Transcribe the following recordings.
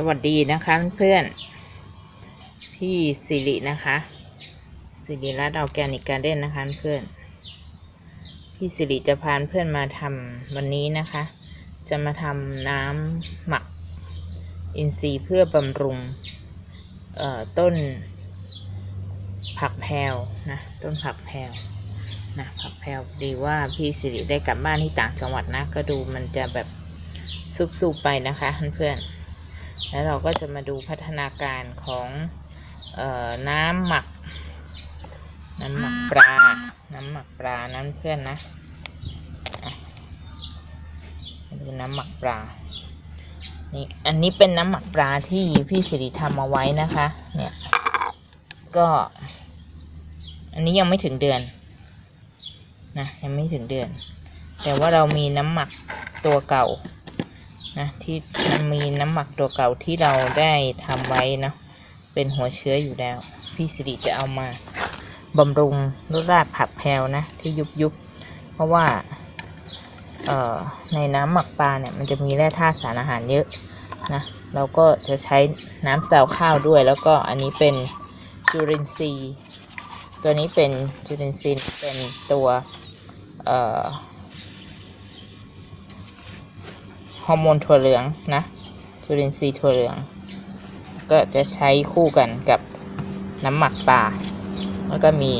สวัสดีนะคะเพื่อนพี่สิรินะคะสิริรัตน์ออแกนิกการเด้นนะคะเพื่อนพี่สิริจะพาเพื่อนมาทำวันนี้นะคะ จะมาทำน้ำหมักอินทรีย์เพื่อบำรุงต้นผักแพรวนะต้นผักแพรวนะผักแพรวดีว่าพี่สิริได้กลับบ้านที่ต่างจังหวัดนะ ก็ดูมันจะแบบซุบๆไปนะคะเพื่อนๆ แล้วเราก็จะมาดูพัฒนาการของออน้ำหมัก น้ำหมักปลา น้ำหมักปลานั้นเพื่อนนะดูน้ำหมักปลา นี่ อันนี้เป็นน้ำหมักปลาที่พี่สิริทำเอาไว้นะคะ เนี่ย ก็ อันนี้ยังไม่ถึงเดือน นะ ยังไม่ถึงเดือน แต่ว่าเรามีน้ำหมักตัวเก่า นะที่มีน้ำหมักตัวเก่าที่เราได้ทำไว้นะเป็นหัวเชื้ออยู่แล้ว พี่สิริจะเอามาบำรุงรสราดผักแพรวนะ ที่ยุบยุบเพราะว่าในน้ำหมักปลาเนี่ยมันจะมีแร่ธาตุสารอาหารเยอะนะเราก็จะใช้น้ำซาวข้าวด้วย แล้วก็อันนี้เป็นจุลินทรีย์ตัวนี้เป็นจุลินทรีย์เป็นตัวเอ่อ ฮอร์โมนถั่วเหลืองนะจุลินทรีย์ถั่วเหลือง ก็จะใช้คู่กันกับน้ำหมักปลาแล้วก็มี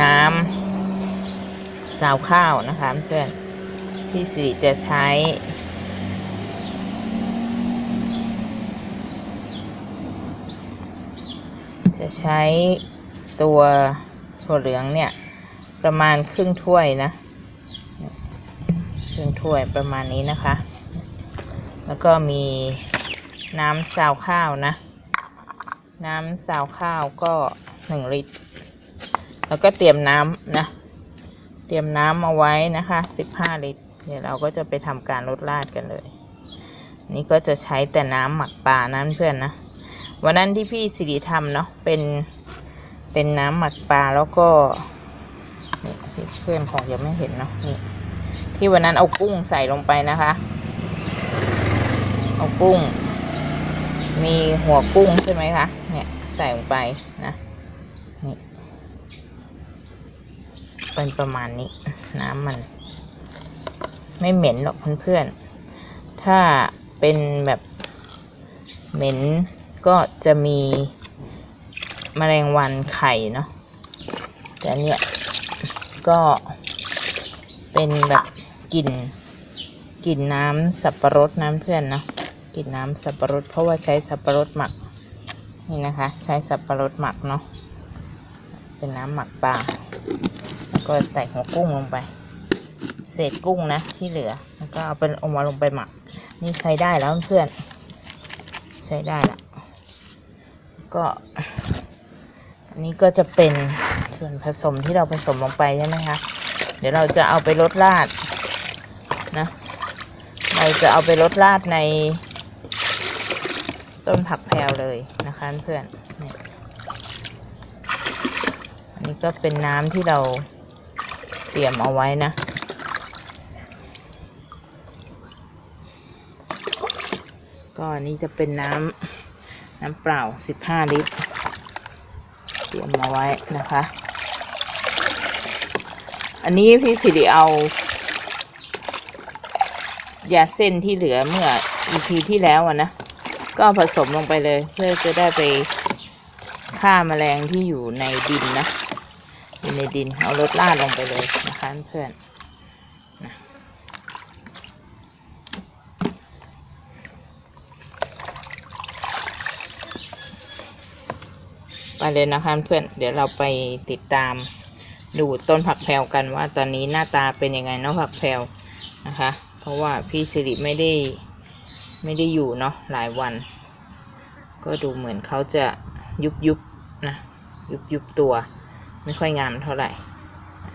น้ำซาวข้าวนะคะเพื่อนพี่สิริจะใช้จะใช้ตัวถั่วเหลืองเนี่ย ประมาณครึ่งถ้วยนะ ครึ่งถ้วยประมาณนี้นะคะ แล้วก็มีน้ำซาวข้าวนะ น้ำซาวข้าวก็หนึ่งลิตร แล้วก็เตรียมน้ำนะ เตรียมน้ำเอาไว้นะคะสิบห้าลิตร เดี๋ยวเราก็จะไปทำการลดราดกันเลย นี่ก็จะใช้แต่น้ำหมักปลานั้นเพื่อนนะ วันนั้นที่พี่สิริทำเนาะ เป็น เป็นน้ำหมักปลาแล้วก็นี่เพื่อนของยังไม่เห็นเนาะนี่ที่วันนั้นเอากุ้งใส่ลงไปนะคะ เอากุ้ง มีหัวกุ้งใช่ไหมคะ เนี่ยใส่ลงไปนะ นี่เป็นประมาณนี้ น้ำมัน ไม่เหม็นหรอกเพื่อนๆ ถ้าเป็นแบบเหม็นก็จะมีแมลงวันไข่เนาะ แต่เนี่ยก็เป็นแบบกลิ่นกลิ่นน้ำสับปะรดน้ำเพื่อนเนาะ กลิ่นน้ำสับปะรดเพราะว่าใช้สับปะรดหมักนี่นะคะ ใช้สับปะรดหมักเนาะเป็นน้ำหมักปลาแล้วก็ใส่หัวกุ้งลงไป เศษกุ้งนะที่เหลือแล้วก็เอาเป็นอามาลงไปหมัก นี่ใช้ได้แล้วเพื่อนใช้ได้ละก็อันนี้ก็จะเป็นส่วนผสมที่เราผสมลงไปใช่ไหมคะเดี๋ยวเราจะเอาไปลดราดนะเราจะเอาไปลดราดใน ต้นผักแพรวเลยนะคะเพื่อนนี่อันนี้ก็เป็นน้ำที่เราเตรียมเอาไว้นะ ก็อันนี้จะเป็นน้ำน้ำเปล่า 15 ลิตร เตรียมมาไว้นะคะ อันนี้พี่สิริเอายาเส้นที่เหลือเมื่อ EP ที่แล้วอะนะ ก็ผสมลงไปเลย เพื่อจะได้ไปฆ่าแมลงที่อยู่ในดินนะอยู่ในดินเอารถลาดลงไปเลยนะคะเพื่อนนะไปเลยนะคะเพื่อนเดี๋ยวเราไปติดตามดูต้นผักแพรวกันว่าตอนนี้หน้าตาเป็นยังไงเนาะผักแพรวนะคะ เพราะว่าพี่สิริไม่ได้ ไม่ได้อยู่เนาะหลายวัน ก็ดูเหมือนเขาจะยุบยุบๆนะยุบยุบๆตัว ไม่ค่อยงามเท่าไหร่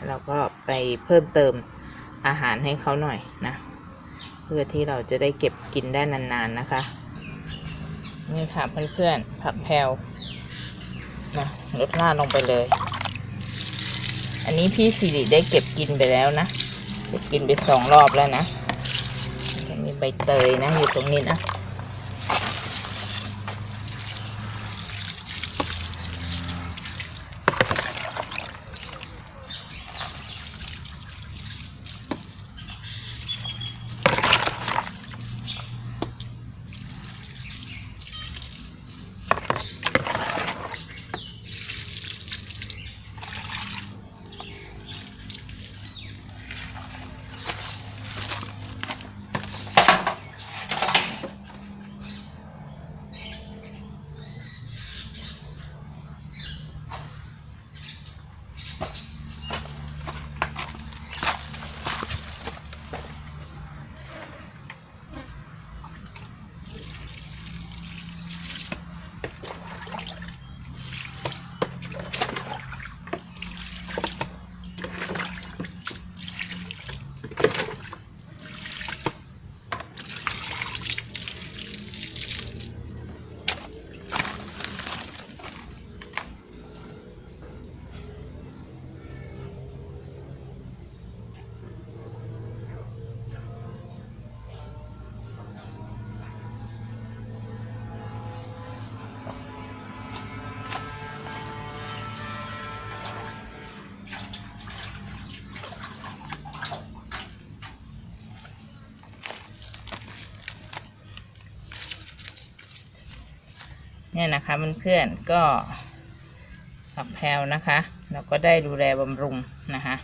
เราก็ไปเพิ่มเติมอาหารให้เขาหน่อยนะ เพื่อที่เราจะได้เก็บกินได้นานๆนะคะ นี่ค่ะเพื่อนๆผักแพรวนะลดราลงไปเลย อันนี้พี่สิริได้เก็บกินไปแล้วนะ เก็บกินไปสองรอบแล้วนะ ใบเตยนะอยู่ตรงนี้นะ เนี่ยนะคะเพื่อนๆก็ผักแพรวนะคะแล้วก็ได้ดูแลบำรุงนะคะ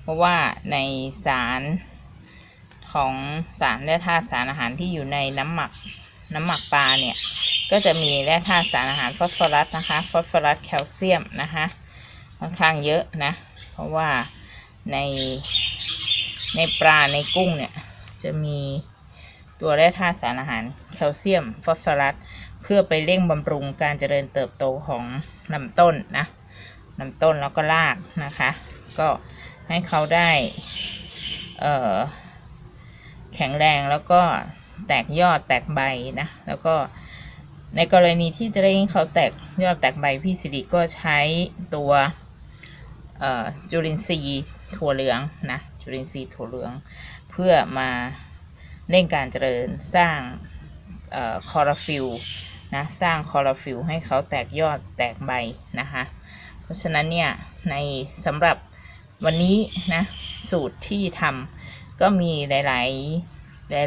เพราะว่าในสารของสารและธาตุสารอาหารที่อยู่ในน้ำหมักน้ำหมักปลาเนี่ยก็จะมีแร่ธาตุสารอาหารฟอสฟอรัสนะคะฟอสฟอรัสแคลเซียมนะคะค่อนข้างเยอะนะเพราะว่าในในปลาในกุ้งเนี่ยจะมีตัวแร่ธาตุสารอาหารแคลเซียมฟอสฟอรัส เพื่อไปเร่งบำรุงการเจริญเติบโตของลำต้นนะลำต้นแล้วก็รากนะคะ ก็ให้เขาได้แข็งแรงแล้วก็แตกยอดแตกใบนะ แล้วก็ในกรณีที่จะได้เขาแตกยอดแตกใบพี่สิริก็ใช้ตัวจุลินทรีย์ถั่วเหลืองนะจุลินทรีย์ถั่วเหลือง เพื่อมาเร่งการเจริญสร้างออคอโรฟิล นะสร้างคลอโรฟิลให้เขาแตกยอดแตกใบนะคะ เพราะฉะนั้นเนี่ยในสำหรับวันนี้นะสูตรที่ทำก็มีหลาย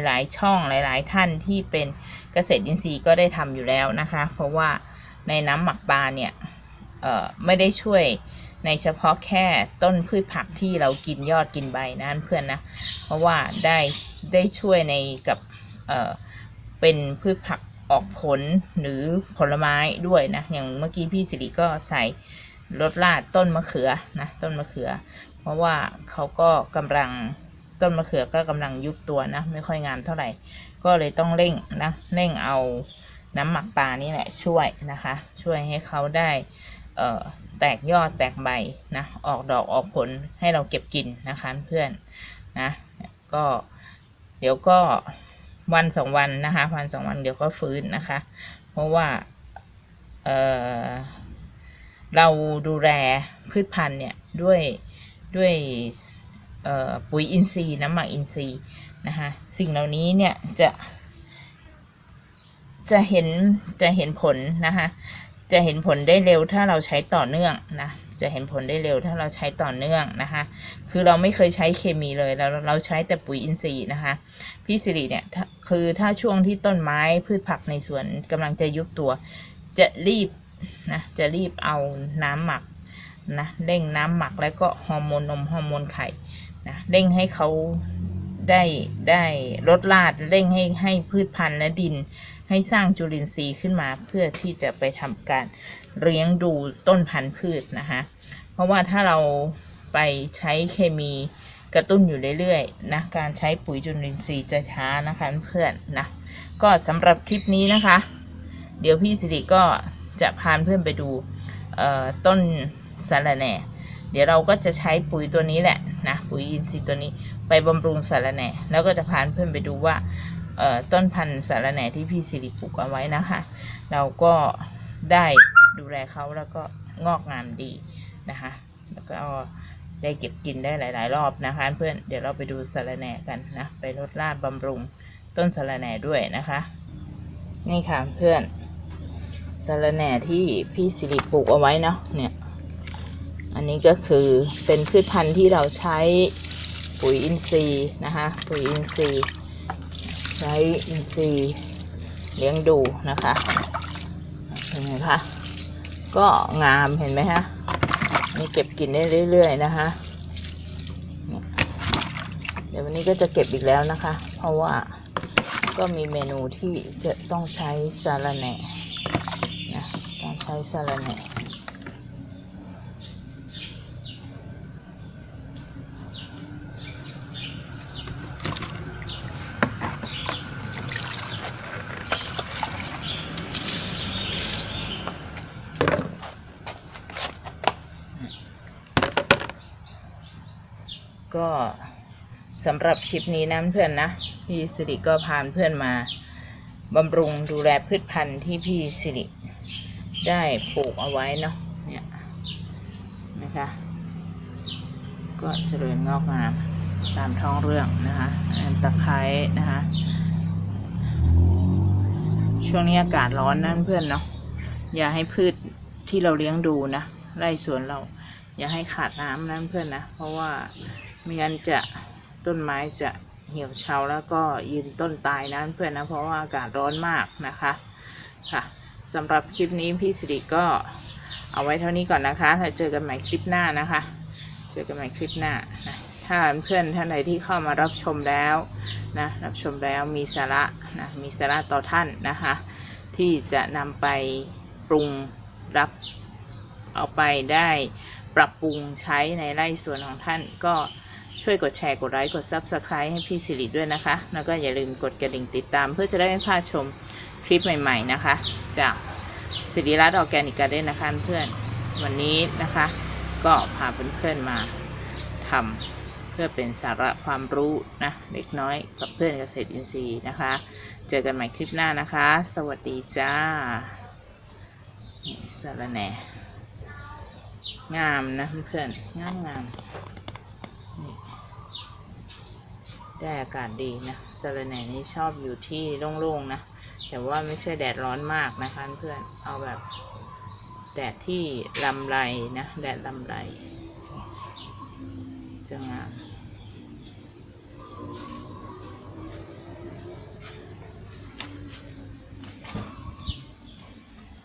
ๆหลาย ๆ ช่องหลาย ๆ ท่านที่เป็นเกษตรอินทรีย์ก็ได้ทำอยู่แล้วนะคะ เพราะว่าในน้ำหมักปลาเนี่ยไม่ได้ช่วยในเฉพาะแค่ต้นพืชผักที่เรากินยอดกินใบนะเพื่อนนะ เพราะว่าได้ได้ช่วยในกับเเป็นพืชผัก ออกผลหรือผลไม้ด้วยนะ อย่างเมื่อกี้พี่สิริก็ใส่รดราดต้นมะเขือนะต้นมะเขือ เพราะว่าเขาก็กำลังต้นมะเขือก็กำลังยุบตัวนะ ไม่ค่อยงามเท่าไหร่ ก็เลยต้องเร่งนะเร่งเอาน้ำหมักปลานี่แหละช่วยนะคะ ช่วยให้เขาได้เออแตกยอดแตกใบนะออกดอกออกผลให้เราเก็บกินนะคะเพื่อนนะก็เดี๋ยวก็ วันสองวันนะคะ วันสองวันเดี๋ยวก็ฟื้นนะคะ เพราะว่าเเราดูแลพืชพันธุ์เนี่ยด้วยด้วยปุ๋ยอินทรีย์น้ำหมักอินทรีย์นะคะสิ่งเหล่านี้เนี่ยจะจะเห็นจะเห็นผลนะคะจะเห็นผลได้เร็วถ้าเราใช้ต่อเนื่องนะ จะเห็นผลได้เร็วถ้าเราใช้ต่อเนื่องนะคะ คือเราไม่เคยใช้เคมีเลยเราเราใช้แต่ปุ๋ยอินทรีย์นะคะ พี่สิริเนี่ยคือถ้าช่วงที่ต้นไม้พืชผักในสวนกำลังจะยุบตัว จะรีบนะจะรีบเอาน้ำหมักนะเร่งน้ำหมักแล้วก็ฮอร์โมนนมฮอร์โมนไข่นะเร่งให้เขา ได้ได้ลดลาดเร่งให้ให้พืชพันธุ์และดิน ให้สร้างจุลินทรีย์ขึ้นมาเพื่อที่จะไปทำการเลี้ยงดูต้นพันธุ์พืชนะคะเพราะว่าถ้าเราไปใช้เคมีกระตุ้นอยู่เรื่อยๆนะการใช้ปุ๋ยจุลินทรีย์จะช้านะคะเพื่อนนะก็สำหรับคลิปนี้นะคะ เดี๋ยวพี่สิริก็จะพาเพื่อนไปดูต้นสาระแหน่ เดี๋ยวเราก็จะใช้ปุ๋ยตัวนี้แหละ นะปุ๋ยอินทรีย์ตัวนี้ไปบำรุงสารแหน่ แล้วก็จะพาเพื่อนไปดูว่าต้นพันธุ์สารแหน่ที่พี่สิริปลูกเอาไว้นะคะ เราก็ได้ดูแลเขาแล้วก็งอกงามดีนะคะ แล้วก็ได้เก็บกินได้หลาย ๆ รอบนะคะ เพื่อนเดี๋ยวเราไปดูสารแหน่กันนะไปรดราดบำรุงต้นสารแหน่ด้วยนะคะ นี่ค่ะเพื่อนสารแหน่ที่พี่สิริปลูกเอาไว้เนาะเนี่ย อันนี้ก็คือเป็นพืชพันธุ์ที่เราใช้ปุ๋ยอินทรีย์นะคะ ปุ๋ยอินทรีย์ ใช้อินทรีย์เลี้ยงดูนะคะเห็นไหมคะก็งามเห็นไหมฮะนี่เก็บกินได้เรื่อย ๆ นะคะเดี๋ยววันนี้ก็จะเก็บอีกแล้วนะคะ เพราะว่าก็มีเมนูที่จะต้องใช้สาระแหน่นะต้องใช้สาระแหน่ ก็สำหรับคลิปนี้นะเพื่อนนะพี่สิริก็พาเพื่อนมาบำรุงดูแลพืชพันธุ์ที่พี่สิริได้ปลูกเอาไว้เนาะเนี่ยนะคะ ก็เจริญงอกงามตามท้องเรื่องนะคะตะไคร้นะคะ ช่วงนี้อากาศร้อนนะเพื่อนเนาะอย่าให้พืชที่เราเลี้ยงดูนะไร่สวนเรา อย่าให้ขาดน้ำนะเพื่อนนะ เพราะว่า ไม่งั้นจะต้นไม้จะเหี่ยวเฉาแล้วก็ยืนต้นตายนะเพื่อนนะเพราะว่าอากาศร้อนมากนะคะค่ะสำหรับคลิปนี้พี่สิริก็เอาไว้เท่านี้ก่อนนะคะแล้วเจอกันใหม่คลิปหน้านะคะ เจอกันใหม่คลิปหน้านะถ้าเพื่อนท่านใดที่เข้ามารับชมแล้วนะรับชมแล้วมีสาระนะมีสาระต่อท่านนะคะ ที่จะนำไปปรุงรับเอาไปได้ปรับปรุงใช้ในไร่สวนของท่านก็ ช่วยกดแชร์กดไลค์กด Subscribe ให้พี่สิริด้วยนะคะ แล้วก็อย่าลืมกดกระดิ่งติดตาม เพื่อจะได้ไม่พลาดชมคลิปใหม่ ๆนะคะ จากสิริรัตน์ออแกนิกการ์เด้นนะคะเพื่อนวันนี้นะคะ ก็พาเพื่อนๆมาทำเพื่อเป็นสาระความรู้นะเล็กน้อยกับเพื่อนเกษตรอินทรีย์นะคะ เจอกันใหม่คลิปหน้านะคะ สวัสดีจ้าสารแหน่งามนะเพื่อนๆงามงามนี่ ได้อากาศดีนะสาระแหน่นี่ชอบอยู่ที่โล่งๆนะ แต่ว่าไม่ใช่แดดร้อนมากนะคะเพื่อน เอาแบบแดดที่ลำไรนะ แดดลำไรจะงาม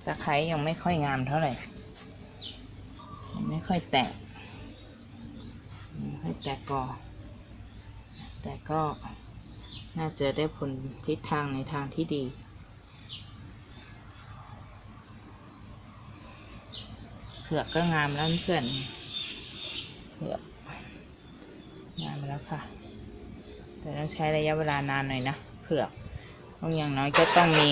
ตะไคร้ยังไม่ค่อยงามเท่าไหร่ยังไม่ค่อยแตก ไม่ค่อยแตกกอ ก็น่าจะได้ผลทิศทางในทางที่ดี เผือกก็งามแล้วเพื่อนเผือกงามแล้วค่ะ แต่ต้องใช้ระยะเวลานานหน่อยนะ เผือกต้องอย่างน้อยก็ต้องมี